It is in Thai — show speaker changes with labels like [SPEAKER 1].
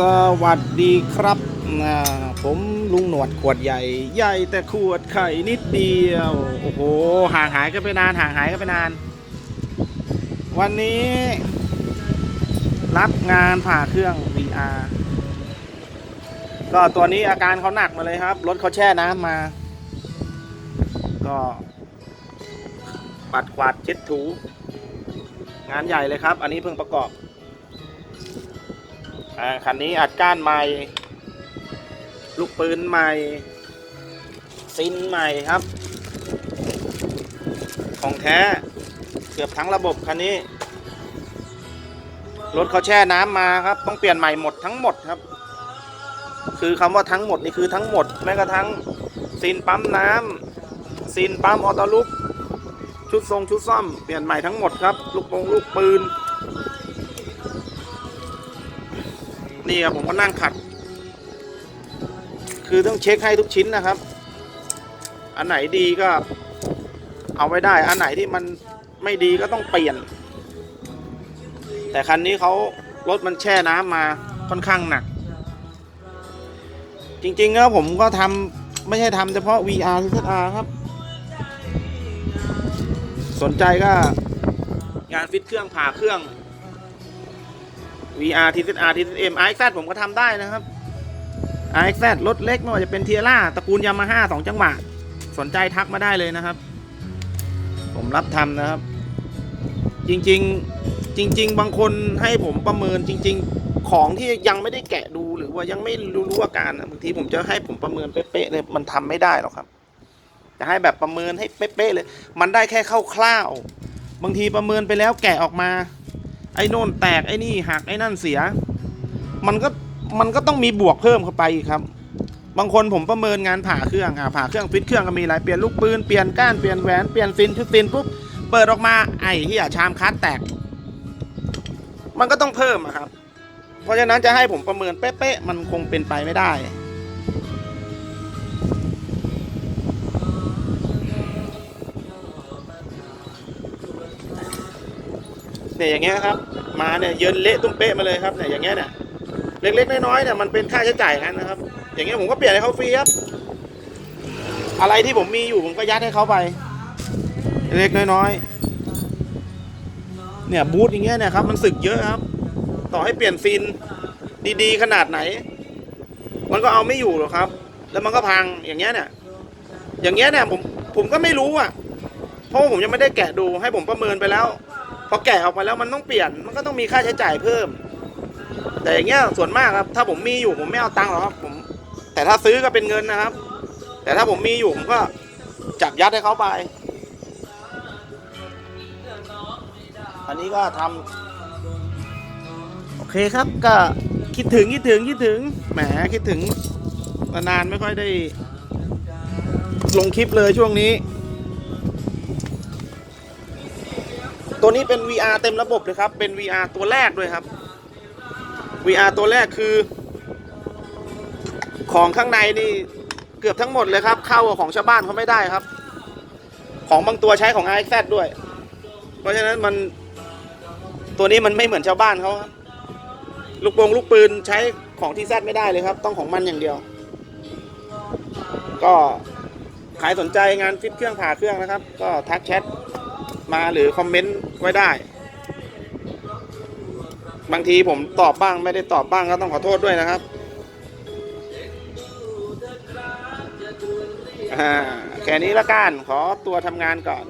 [SPEAKER 1] สวัสดีครับอ่าผมลุงหนวดขวดใหญ่ ใหญ่แต่ขวดไข่นิดเดียว โอ้โห ห่างหายกันไปนาน ห่างหายกันไปนาน วันนี้ รับงานผ่าเครื่อง VR ก็ตัวนี้อาการเขาหนักมาเลยครับ รถเขาแช่น้ำมา ก็ ปัดกวาดเช็ดถู งานใหญ่เลยครับ อันนี้เพิ่งประกอบ อ่าคันนี้อัดก้านใหม่ ลูกปืนใหม่ ซินใหม่ครับ ของแท้เกือบทั้งระบบคันนี้ รถเขาแช่น้ำมาครับ ต้องเปลี่ยนใหม่หมดทั้งหมดครับ คือคำว่าทั้งหมดนี่คือทั้งหมดแม้กระทั่งซินปั๊มน้ำซินปั๊มออโต้ลุกชุดทรงชุดซ่อมเปลี่ยนใหม่ทั้งหมดครับ ลูกปงลูกปืน นี่ครับผมก็นั่งขัด คือต้องเช็คให้ทุกชิ้นนะครับ อันไหนดีก็เอาไว้ได้ อันไหนที่มันไม่ดีก็ต้องเปลี่ยน แต่คันนี้เขารถมันแช่น้ำมาค่อนข้างหนัก จริงๆแล้วผมก็ทำไม่ใช่ทำเฉพาะ VR ที่ ZR ครับ สนใจก็งานฟิตเครื่องผ่าเครื่อง VR TZR TZM RX ผมก็ทำได้นะครับ RX รถเล็กไม่ว่าจะเป็นเทียร่าตระกูลยามาฮ่าสองจังหวะสนใจทักมาได้เลยนะครับ ผมรับทำนะครับ จริง ๆ จริง ๆ บางคนให้ผมประเมินจริง ๆ ของที่ยังไม่ได้แกะดูหรือว่ายังไม่รู้รู้อาการบางทีผมจะให้ผมประเมินเป๊ะๆเลยมันทำไม่ได้หรอกครับจะให้แบบประเมินให้เป๊ะๆเลย มันได้แค่คร่าวๆบางทีประเมินไปแล้วแกะออกมา ไอ้โน่นแตกไอ้นี่หักไอ้นั่นเสีย มันก็มันก็ต้องมีบวกเพิ่มเข้าไปครับ บางคนผมประเมินงานผ่าเครื่องอ่าผ่าเครื่องฟิตเครื่องก็มีหลายเปลี่ยนลูกปืนเปลี่ยนก้านเปลี่ยนแหวนเปลี่ยนซินชุดซินปุ๊บเปิดออกมาไอ้ที่ชามคัสแตก มันก็ต้องเพิ่มอะครับ เพราะฉะนั้นจะให้ผมประเมินเป๊ะๆมันคงเป็นไปไม่ได้ เนี่ยอย่างเงี้ยครับ มาเนี่ยเยินเละตุ้มเป๊ะมาเลยครับเนี่ยอย่างเงี้ยเนี่ยเล็กๆน้อยๆเนี่ยมันเป็นค่าใช้จ่ายกันนะครับ อย่างเงี้ยผมก็เปลี่ยนให้เขาฟรีครับ อะไรที่ผมมีอยู่ผมก็ยัดให้เขาไป เล็กๆน้อยๆเนี่ยบูธอย่างเงี้ยเนี่ยครับมันสึกเยอะครับ ต่อให้เปลี่ยนฟินดีๆ ขนาดไหน มันก็เอาไม่อยู่หรอกครับ แล้วมันก็พังอย่างเงี้ยเนี่ย อย่างเงี้ยเนี่ยผมผมก็ไม่รู้อะเพราะผมยังไม่ได้แกะดูให้ผมประเมินไปแล้ว พอแกะออกมาแล้วมันต้องเปลี่ยนมันก็ต้องมีค่าใช้จ่ายเพิ่ม แต่อย่างเงี้ยส่วนมากครับ ถ้าผมมีอยู่ผมไม่เอาตังค์หรอกครับผม แต่ถ้าซื้อก็เป็นเงินนะครับ แต่ถ้าผมมีอยู่ผมก็จับยัดให้เขาไป อันนี้ก็ทำโอเคครับก็คิดถึงคิดถึงคิดถึงแหมคิดถึงนานไม่ค่อยได้ ลงคลิปเลยช่วงนี้ ตัวนี้เป็น VR เต็มระบบเลยครับ เป็น VR ตัวแรกด้วยครับ VR ตัวแรกคือ ของข้างในนี่เกือบทั้งหมดเลยครับ เข้ากับของชาวบ้านเขาไม่ได้ครับ ของบางตัวใช้ของ RXZ ด้วย เพราะฉะนั้นมันตัวนี้มันไม่เหมือนชาวบ้านเขาครับลูกโป่งลูกปืนใช้ของที่แซดไม่ได้เลยครับ ต้องของมันอย่างเดียว ก็ใครสนใจงานฟิตเครื่องผ่าเครื่องนะครับ ก็ทักแชท มาหรือคอมเมนต์ไว้ได้ บางทีผมตอบบ้างไม่ได้ตอบบ้างก็ต้องขอโทษด้วยนะครับแค่นี้ละกันขอตัวทำงานก่อน